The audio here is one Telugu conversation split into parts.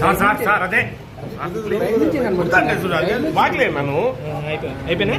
సార్ సార్ సార్ అదే. వాగలే నన్ను. అయిపోయినా?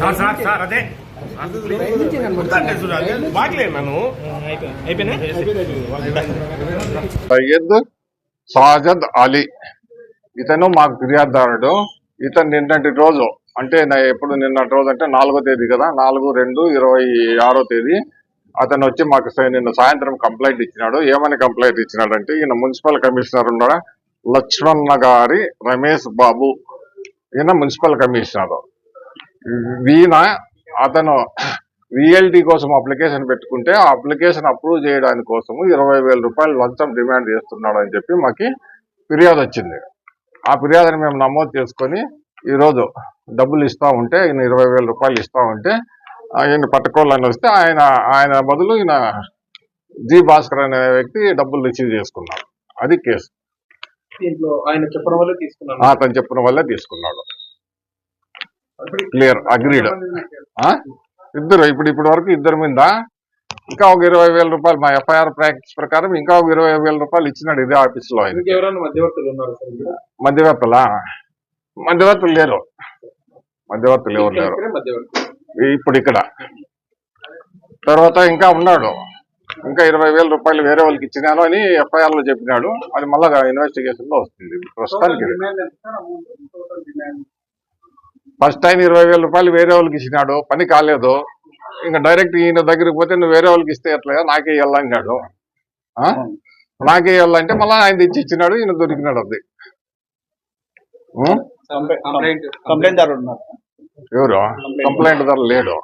సార్ సార్ సార్ అదే. వాగలే నన్ను అయిపోయినా సయ్యద్ సాజద్ అలీ. ఇతను మాకు ఫిర్యాదుదారుడు. ఇతను నిన్నటి రోజు అంటే నా- ఎప్పుడు నిన్నటి రోజు అంటే నాలుగో తేదీ కదా నాలుగు రెండు ఇరవై ఆరో తేదీ అతను వచ్చి మాకు నిన్న సాయంత్రం కంప్లైంట్ ఇచ్చినాడు. ఏమని కంప్లైంట్ ఇచ్చినాడు అంటే ఈయన మున్సిపల్ కమిషనర్ ఉన్నాడు? లక్ష్మణ గారి రమేష్ బాబు. ఈయన మున్సిపల్ కమిషనర్. ఈయన అతను విఎల్డి కోసం అప్లికేషన్ పెట్టుకుంటే ఆ అప్లికేషన్ అప్రూవ్ చేయడానికి కోసము ఇరవై వేల రూపాయలు లంచం డిమాండ్ చేస్తున్నాడు అని చెప్పి మాకు ఫిర్యాదు వచ్చింది. ఆ ఫిర్యాదుని మేము నమోదు చేసుకొని ఈరోజు డబ్బులు ఇస్తా ఉంటే ఈయన ఇరవై వేల రూపాయలు ఇస్తా ఉంటే ఆయన పట్టుకోవాలని వస్తే ఆయన ఆయన బదులు ఈయన జి భాస్కర్ అనే వ్యక్తి డబ్బులు రిసీవ్ చేసుకున్నాడు. అది కేసు. దీంట్లో ఆయన చెప్పడం వల్ల తీసుకున్నాను అతను చెప్పిన వల్లే తీసుకున్నాడు. క్లియర్ అగ్రీడ్ ఇద్దరు ఇప్పుడు ఇప్పటి వరకు ఇద్దరి మీద ఇంకా ఒక ఇరవై వేల రూపాయలు మా ఎఫ్ఐఆర్ ప్రాక్టీస్ ప్రకారం ఇంకా ఒక ఇరవై వేల రూపాయలు ఇచ్చినాడు ఇదే ఆఫీస్లో మధ్యవర్తులు? మధ్యవర్తులా? లేరు. మధ్యవర్తులు ఎవరు లేరు. ఇప్పుడు ఇక్కడ. తర్వాత ఇంకా ఉన్నాడు. ఇంకా ఇరవై వేల రూపాయలు వేరే వాళ్ళకి ఇచ్చినాను అని ఎఫ్ఐఆర్లో చెప్పినాడు. అది మళ్ళా ఇన్వెస్టిగేషన్లో వస్తుంది. ప్రస్తుతానికి. ఫస్ట్ ఆయన ఇరవై వేల రూపాయలు వేరే వాళ్ళకి ఇచ్చినాడు పని కాలేదు. ఇంకా డైరెక్ట్ ఈయన దగ్గరికి పోతే నువ్వు వేరే వాళ్ళకి ఇస్తే ఎట్లా నాకే ఇవ్వాలన్నాడు ఆ? నాకే ఇవ్వాలంటే మళ్ళీ ఆయన తెచ్చి ఇచ్చినాడు ఈయన దొరికినాడు అది. ఎవరు? కంప్లైంట్ ధర లేడు.